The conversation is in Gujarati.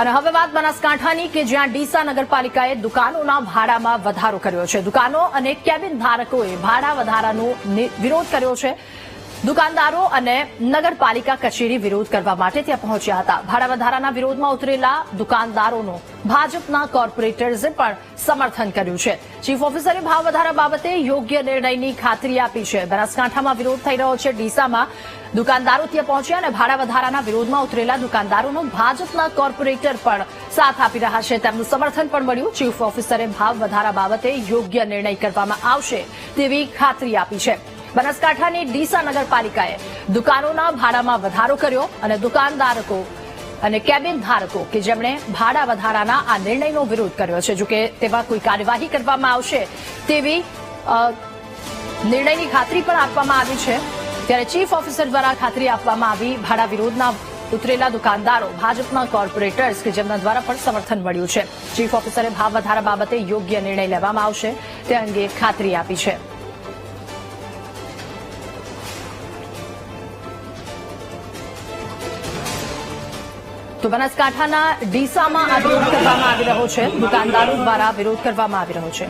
અને હવે વાત બનાસકાંઠાની કે જ્યાં ડીસા નગરપાલિકાએ દુકાનોના ભાડામાં વધારો કર્યો છે. દુકાનો અને કેબિન ધારકોએ ભાડા વધારાનો વિરોધ કર્યો છે. દુકાનદારો અને નગરપાલિકા કચેરી વિરોધ કરવા માટે ત્યાં પહોંચ્યા હતા. ભાડા વધારાના વિરોધમાં ઉતરેલા દુકાનદારોનો ભાજપના કોર્પોરેટર્સે પણ સમર્થન કર્યું છે. ચીફ ઓફિસરે ભાવ વધારા બાબતે યોગ્ય નિર્ણયની ખાતરી આપી છે. બનાસકાંઠામાં વિરોધ થઈ રહ્યો છે. ડીસામાં દુકાનદારો ત્યાં પહોંચ્યા અને ભાડા વધારાના વિરોધમાં ઉતરેલા દુકાનદારોનો ભાજપના કોર્પોરેટર પણ સાથ આપી રહ્યા છે. તેમનું સમર્થન પણ મળ્યું. ચીફ ઓફિસરે ભાવ વધારા બાબતે યોગ્ય નિર્ણય કરવામાં આવશે તેવી ખાતરી આપી છે. બનાસકાંઠાની ડીસા નગરપાલિકાએ દુકાનોના ભાડામાં વધારો કર્યો અને દુકાનદારકો અને કેબિન ધારકો કે જેમણે ભાડા વધારાના આ નિર્ણયનો વિરોધ કર્યો છે, જોકે તેમાં કોઈ કાર્યવાહી કરવામાં આવશે તેવી નિર્ણયની ખાતરી પણ આપવામાં આવી છે. ત્યારે ચીફ ઓફિસર દ્વારા ખાતરી આપવામાં આવી ભાડા વિરોધના ઉતરેલા દુકાનદારો, ભાજપના કોર્પોરેટર્સ કે જેમના દ્વારા પણ સમર્થન મળ્યું છે. ચીફ ઓફિસરે ભાવ વધારા બાબતે યોગ્ય નિર્ણય લેવામાં આવશે, તે અંગે ખાતરી આપી છે. તો બનાસકાંઠાના ડીસામાં આ વિરોધ કરવામાં આવી રહ્યો છે. દુકાનદારો દ્વારા વિરોધ કરવામાં આવી રહ્યો છે.